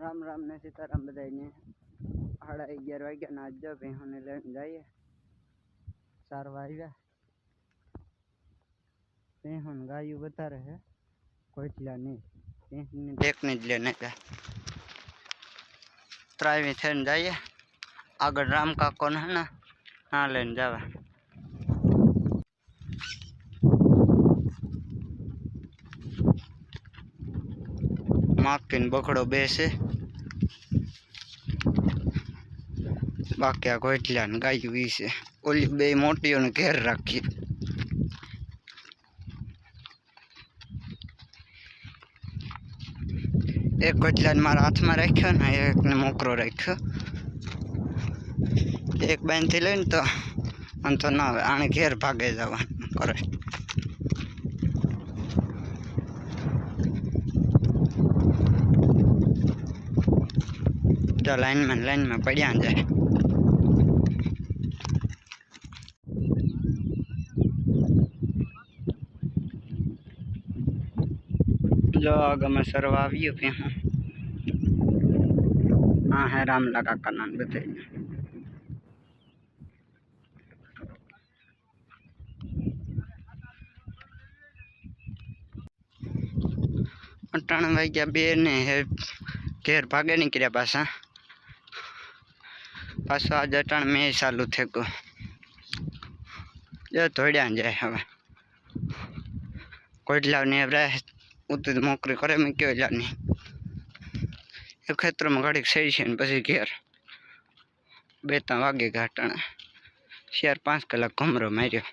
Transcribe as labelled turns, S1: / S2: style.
S1: રામ રામ ને સીતારામ બધાને સાડા અગિયાર વાગ્યા ના જો ભેહોને લઈને જઈએ સારવા આવ્યા ભેહોન ગાયું વધારે છે કોઈટલા નહીં ભેંસની એકને જ લઈને ગયા ત્રાવી થઈને જઈએ આગળ રામ કાકોને હે ને ના લઈને જવા માકીને બકડો બેસે બાકી આ કોઈટલા ને ગાયું ઈ છે ઓલી બે મોટીઓને ઘેર રાખીએ એક કોઈટલાને મારા હાથમાં રાખ્યો ને એકને મોકરો રાખ્યો એક બેનથી લઈને તો આમ તો ના આવે આને ઘેર ભાગે જવાનું કરે જો લાઈનમાં લાઈનમાં પડ્યા જાય જો આગળ સરવા આવ્યું કે હું હા હે રામલા કાકાના ને બધાને અટાણા વાગ્યા બે ને હે ઘેર ભાગે નીકળ્યા પાછા પાછો આજે અટાણ મેં ચાલુ થઈ ગયો જો ધોડ્યા જાય હવે કોઈટલાવની હવે ઉતું મોકરી કરે મેં કયો જાની એ ખેતરમાં ઘડીક સહી છે ને પછી ઘેર. બે ત્રણ વાગે ઘાટાણા. ચાર પાંચ કલાક ઘમરો માર્યો.